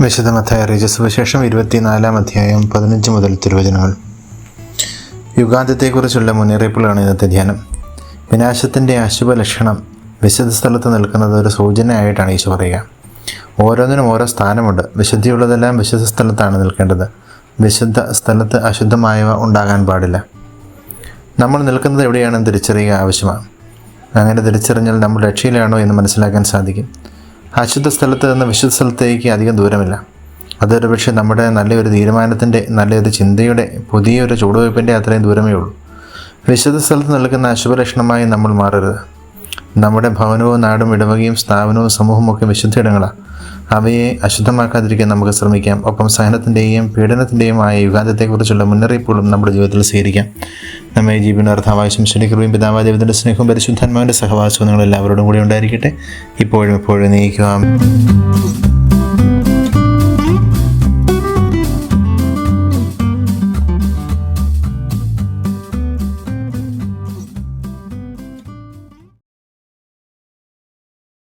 വിശദമത്തായ അറിയിച്ച സുവിശേഷം ഇരുപത്തിനാലാം അധ്യായം പതിനഞ്ച് മുതൽ തിരുവചനങ്ങൾ. യുഗാന്തത്തെക്കുറിച്ചുള്ള മുന്നറിയിപ്പുകളാണ് ഇന്നത്തെ ധ്യാനം. വിനാശത്തിന്റെ അശുഭ ലക്ഷണം വിശുദ്ധ സ്ഥലത്ത് നിൽക്കുന്നത് ഒരു സൂചനയായിട്ടാണ് ഈശോ പറയുക. ഓരോന്നിനും ഓരോ സ്ഥാനമുണ്ട്. വിശുദ്ധിയുള്ളതെല്ലാം വിശുദ്ധ സ്ഥലത്താണ് നിൽക്കേണ്ടത്. വിശുദ്ധ സ്ഥലത്ത് അശുദ്ധമായവ ഉണ്ടാകാൻ പാടില്ല. നമ്മൾ നിൽക്കുന്നത് എവിടെയാണെന്ന് തിരിച്ചറിയുക ആവശ്യമാണ്. അങ്ങനെ തിരിച്ചറിഞ്ഞാൽ നമ്മൾ രക്ഷയിലാണോ എന്ന് മനസ്സിലാക്കാൻ സാധിക്കും. അശുദ്ധ സ്ഥലത്ത് നിന്ന് വിശുദ്ധ സ്ഥലത്തേക്ക് അധികം ദൂരമില്ല. അതൊരു പക്ഷേ നമ്മുടെ നല്ലൊരു തീരുമാനത്തിന്റെ നല്ലൊരു ചിന്തയുടെ പുതിയൊരു ചുവടുവയ്പ്പിന്റെ അത്രയും ദൂരമേ ഉള്ളൂ. വിശുദ്ധ സ്ഥലത്ത് നിൽക്കുന്ന അശുഭലക്ഷണമായി നമ്മൾ മാറരുത്. നമ്മുടെ ഭവനവും നാടും ഇടവകയും സ്ഥാപനവും സമൂഹവും ഒക്കെ വിശുദ്ധ ഇടങ്ങളാണ് അവയെ അശുദ്ധമാക്കാതിരിക്കാൻ നമുക്ക് ശ്രമിക്കാം. ഒപ്പം സഹനത്തിന്റെയും പീഡനത്തിന്റെയും ആയ യുഗാന്തത്തെക്കുറിച്ചുള്ള മുന്നറിയിപ്പുകളും നമ്മുടെ ജീവിതത്തിൽ സ്വീകരിക്കാം. നമ്മെ ജീവനാർത്ഥാവാശം ശനികൃപയും പിതാവായ ദൈവത്തിന്റെ സ്നേഹവും പരിശുദ്ധാത്മാവിന്റെ സഹവാസവും നിങ്ങൾ എല്ലാവരോടും കൂടി ഉണ്ടായിരിക്കട്ടെ. ഇപ്പോഴും എപ്പോഴും നീക്കുക